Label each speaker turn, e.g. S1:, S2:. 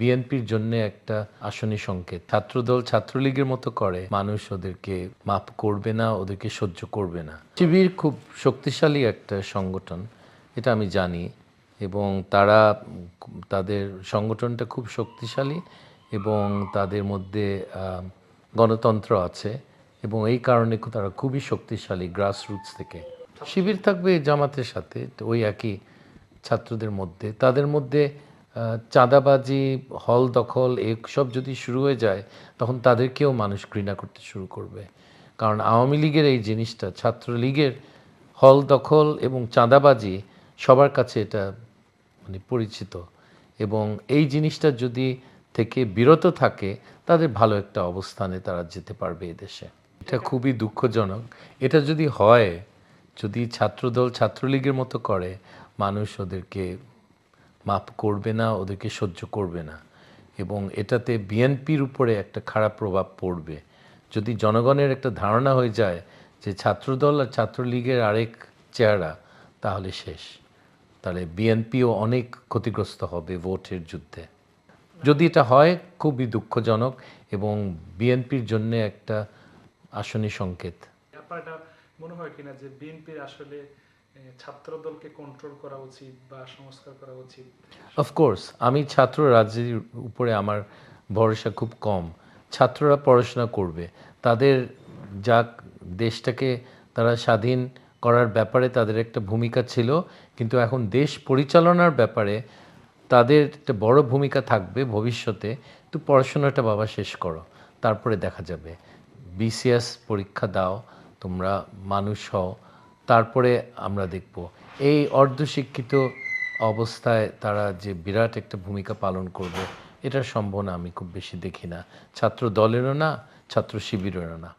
S1: বিএনপির জন্য একটা আসনী সংকেত। ছাত্রদল ছাত্রলীগের মতো করে, মানুষ ওদেরকে মাপ করবে না, ওদেরকে সহ্য করবে না। শিবির খুব শক্তিশালী একটা সংগঠন, এটা আমি জানি। এবং তারা তাদের সংগঠনটা খুব শক্তিশালী এবং তাদের মধ্যে গণতন্ত্র আছে এবং এই কারণে তারা খুবই শক্তিশালী গ্রাসরুটস থেকে। শিবির থাকবে জামাতের সাথে ওই একই ছাত্রদের মধ্যে। তাদের মধ্যে চাঁদাবাজি, হল দখল এসব যদি শুরু হয়ে যায়, তখন তাদেরকেও মানুষ ঘৃণা করতে শুরু করবে। কারণ আওয়ামী লীগের এই জিনিসটা, ছাত্রলীগের হল দখল এবং চাঁদাবাজি সবার কাছে এটা মানে পরিচিত। এবং এই জিনিসটা যদি থেকে বিরত থাকে, তাদের ভালো একটা অবস্থানে তারা যেতে পারবে এদেশে এটা খুবই দুঃখজনক। এটা যদি হয়, যদি ছাত্রদল ছাত্রলীগের মতো করে, মানুষ ওদেরকে মাপ করবে না, ওদেরকে সহ্য করবে না। এবং এটাতে বিএনপির উপরে একটা খারাপ প্রভাব পড়বে। যদি জনগণের একটা ধারণা হয়ে যায় যে ছাত্রদল আর ছাত্রলীগের আরেক চেহারা, তাহলে শেষ। তাহলে বিএনপিও অনেক ক্ষতিগ্রস্ত হবে ভোটের যুদ্ধে। যদি এটা হয়, খুবই দুঃখজনক এবং বিএনপির জন্য একটা আসনী সংকেত।
S2: এটা মনে হয় কিনা যে বিএনপির আসলে এ, ছাত্র কন্ট্রোল করা উচিত বা সংস্কার করা উচিত?
S1: অফকোর্স আমি ছাত্র রাজনীতির উপরে আমার ভরসা খুব কম। ছাত্ররা পড়াশোনা করবে। তাদের যা দেশটাকে তারা স্বাধীন করার ব্যাপারে তাদের একটা ভূমিকা ছিল কিন্তু এখন দেশ পরিচালনার ব্যাপারে তাদের একটা বড় ভূমিকা থাকবে ভবিষ্যতে। তো পড়াশোনাটা বাবা শেষ করো তারপরে দেখা যাবে। বিসিএস পরীক্ষা দাও তোমরা মানুষ হও। তারপরে আমরা দেখব। এই অর্ধশিক্ষিত অবস্থায় তারা যে বিরাট একটা ভূমিকা পালন করবে, এটার সম্ভাবনা আমি খুব বেশি দেখি না। ছাত্র দলেরও না ছাত্র শিবিরেরও না।